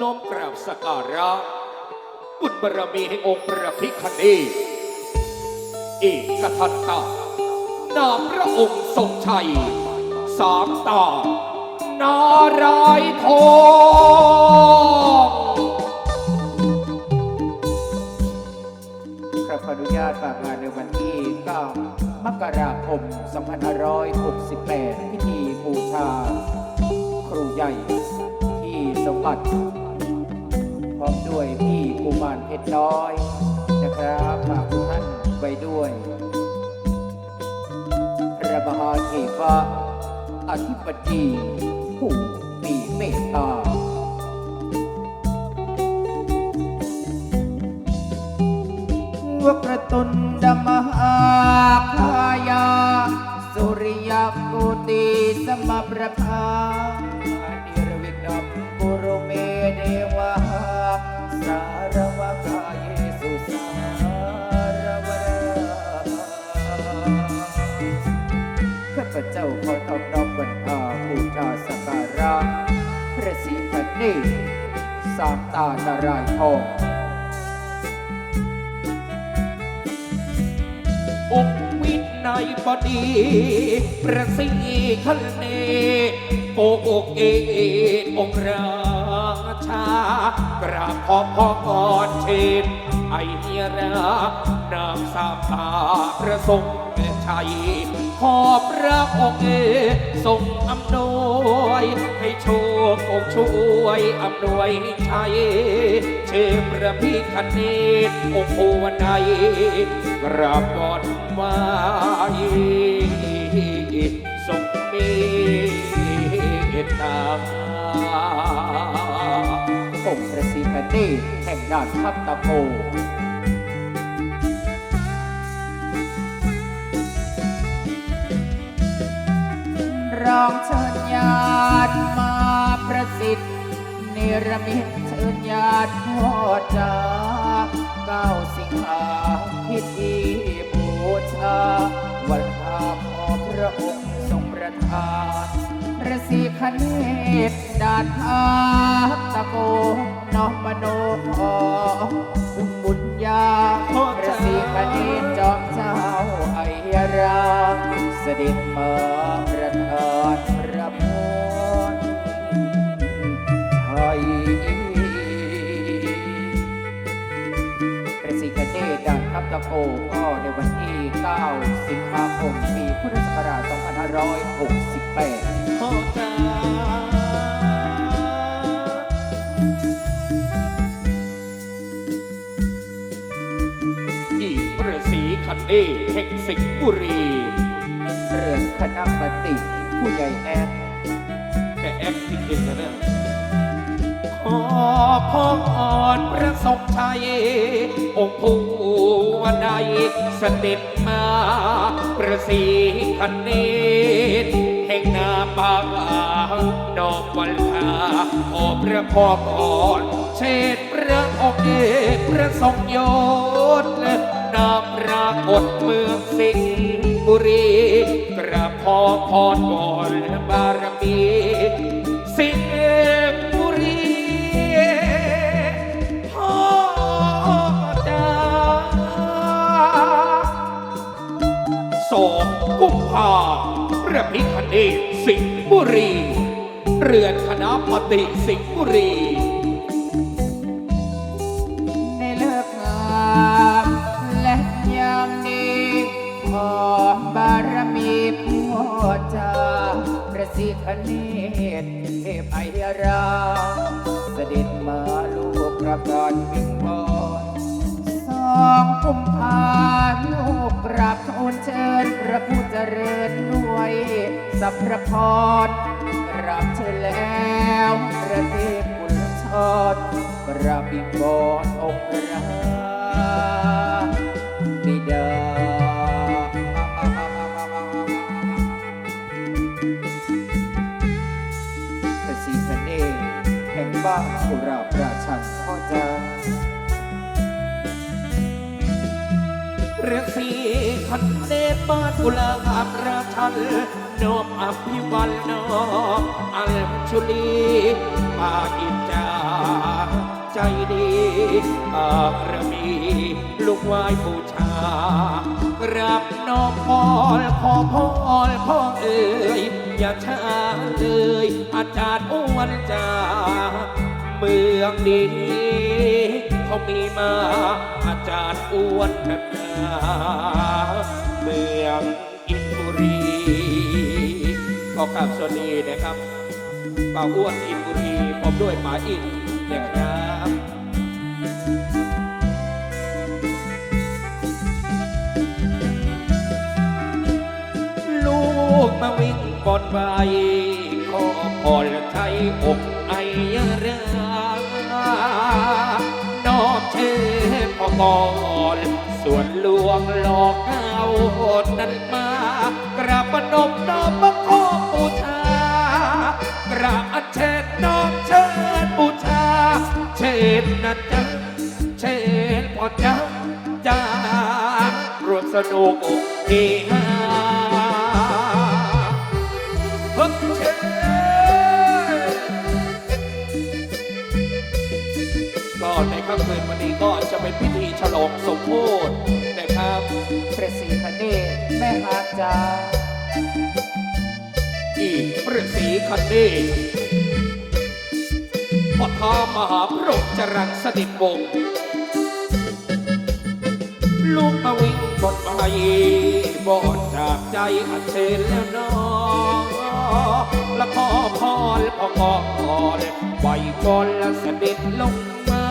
น้อมกราบสักการะบุญบารมีแห่งองค์พระพิคเนศเอกทัตตานามพระองค์ทรงชัย สามตานารายทองครับขออนุญาตฝากงานในวันที่ 9 มกราคม 2568 พิธีบูชา ครูใหญ่ที่สมบัติ ร้อมด้วยพี่กุมารเพชรน้อยนะครับฝากทุกท่านไว้ด้วยพระมหาเทพะอธิบดีผู้มีเมตตาวกระตุนดมหาคายา สุริยกุติสมประภา ตานารายณ์ทององค์วินัยบดี ประสีคันเนโกโอกเอองราชากราบขอพรเชิญไอเฮียรานามสามตาพระทรงชัยขอพระองค์เอทรงอำนวยให้โช คอกช่วยอำนวยชัยเชิญพระพิคเนตองค์โอวันใดกราบก่อนไหว้ทรงมีเมตตาองค์พระศรีพันเนตแห่งด่าทัพตะโกรองเชิญ เนรมิตเชิญญาติพ่อจ้าเก้าสิงหาพิธีบูชาวันพาขอพระองค์ทรงประทานพระศรีคเนศดาทาตะโกน้อมมโนขอบุญญาพระศรีคเนศจอมเจ้าไอยราเสด็จมาประทานพระพร ตะโกก็ในวันที่ 9 สิงหาคม ปีพุทธศักราช 2568พ่อจ้าอีประสีคันเอแห่งสิงห์บุรีเรือนคณะปฏิผู้ใหญ่แอดแค่แอคจริงๆนะเนี่ย ขอพรพระทรงชัย องค์ผู้วันใดเสด็จมา ประสีคันเนตแห่งนาปางดอกวันพาขอพระพรเชษพระองค์เอกพระทรงยศนามปรากฏเมืองสิงห์บุรี กราบขอพรก่อนบารมี สิงห์ ระพิคเนศสิงห์บุรี เรือนคณะปฏิสิงห์บุรี ในเลิกงามและยามดีขอบารมีพ่อจาพระศรีคเนศเทพไอยราเสด็จมาลูกกระบอนวิงบอนสองกุมภาลูก กราบทูลเชิญพระผู้เจริญด้วยสัพพะพรราบเชิญแล้วพระเทพบุญชดกราบบิงบอนองค์พระบิดาพระศรีคเนศแห่งบ้านสุราปรา พระศรีคันเนตบ้านกุลาภราชันนอบอภิวันนอบอัลชุลีปาอิจจาอารมีลูกไหว้บูชากราบนอมพรขอพรพ่อเอ๋ยอย่าช้าเลยอาจารย์อ้วนจาเมืองนี้เขามีมาอาจารย์อ้วนกันนา เมืองอินบุรีก็กราบสวัสดีนะครับป่าอ้วนอินบุรีพร้อมด้วยหมาอินนะครับลูกมาวิ่งบอนใบขอพรไทยอกไอยรานอบเชิญพอกอน ส่วนหลวงหลอกเอานั้นมากราบนมน้อมมาขอบูชากราบอัญเชิญน้อมเชิญบูชา เชิญนะจ๊ะเชิญพ่อจ๊ะจ้ารวมสนุกเฮฮา คันเดชพ่อท้ามหาพระจรังสนิทวงศ์ลูกมาวิ่งบนไปบอนจากใจอันเชนแล้วน้องและขอพรพอกอนไหวบอลและเสด็จลงมา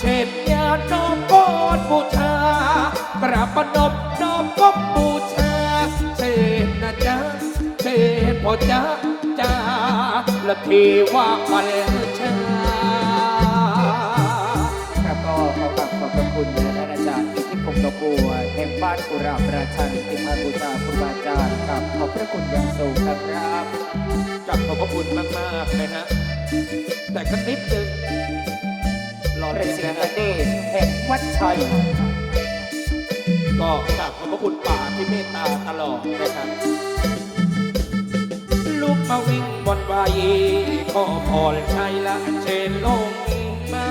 เช่นญาน้อมกอนบูชากราบปนมน้อมก้มบูชาเช่นนะจ๊ะเช่นพ่อจ๊ะ ละเทว่ากันชาครับก็ขอกราบขอบพระคุณท่านอาจารย์ที่พงศ์ตะบัวแห่งบ้านกุราประชันที่มาบูชาครูบาอาจารย์กับขอบพระคุณอย่างสูงนะครับกับขอบพระคุณมากๆนะฮะแต่ก็นิดนึงรอเล่ระนศรีนะคฮะเนศแห่งวัดชัยก็กราบขอบพระคุณป่าที่เมตตาตลอดนะครับ กมาวิ่งบนวายขอพรชัยละเชนลงมา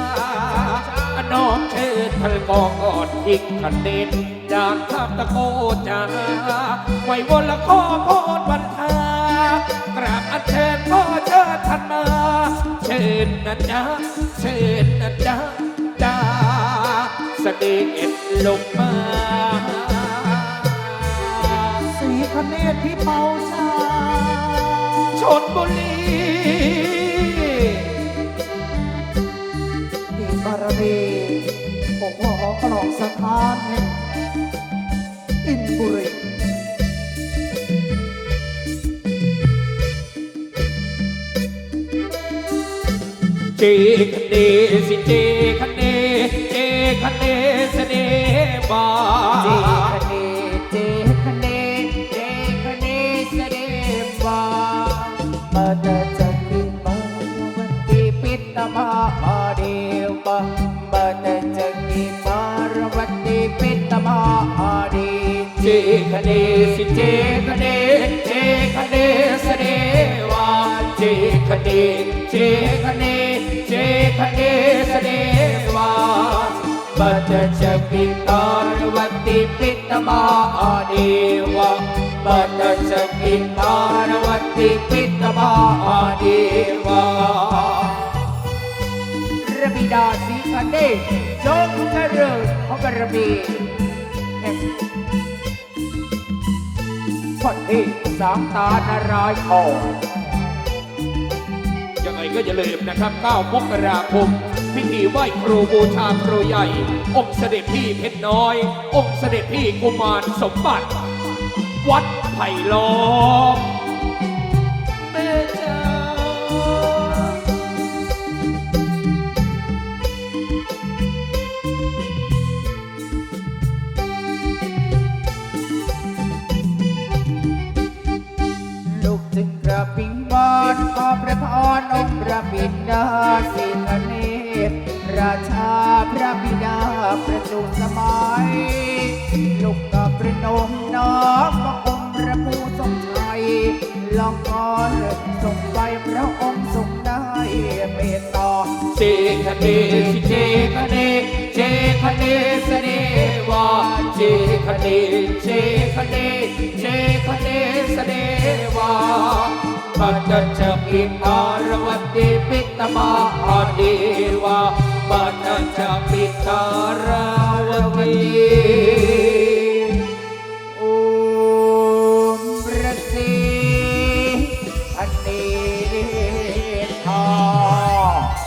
น้องเชิญทะเลกองอ่อนยิงขันเด่นดานทับตะโกจาไว้วนละขอพรวันทากราบอันเชิญพ่อเชิญท่านมาเชิญนะจ๊ะเชิญนะจ๊ะจ้าเสด็จลงมาศรีคเนศพี่เมา ชาชนบุรีที่บารมีองค์พ่อของกรองสถานแห่งอินบุรีเจคันเดสิเจคันเดเจคันเดเสเนบาเจคเนเจ จคันเดเสเนวาบัตจะปิตารวัติปิตมาอาเดวะบัตจะปิตารวัติปิตมาอาเดวะระบิดาสีคันเดจงเจริญพระบารมี พระเทพสามตานารายองยังไงก็อย่าลืมนะครับ9มกราคม พิธีไหว้ครูบูชาครูใหญ่ องค์เสด็จพี่เพชรน้อย องค์เสด็จพี่กุมารสมบัติ วัดไผ่ล้อม ดาสิทธิเลราชาพระบิดาประจุสมัย ลูกกับประนมน้องประคมพระผู้ทรงชัยลองก่อนส่งไปพระองค์ทรงได้เมตตาเจคเนสิเจคเนเจคเนสเนวาเจคเนเจคเนเจคเนสเนวา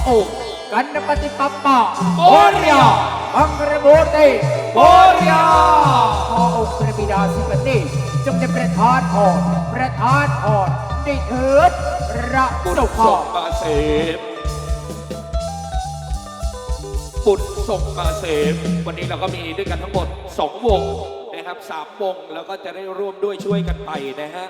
โอ้กันนปฏิปัปปะโอเรียบังกระโบเตโอเรียขอองค์พระบิดาสิปติจงได้ประทานพรประทานพรไดิเถิดระบุญเจ้าส่ข้างมาเสพบุญส่งมาเสพวันนี้เราก็มีด้วยกันทั้งหมด 2 วงนะครับสามวงแล้วก็จะได้ร่วมด้วยช่วยกันไปนะฮะ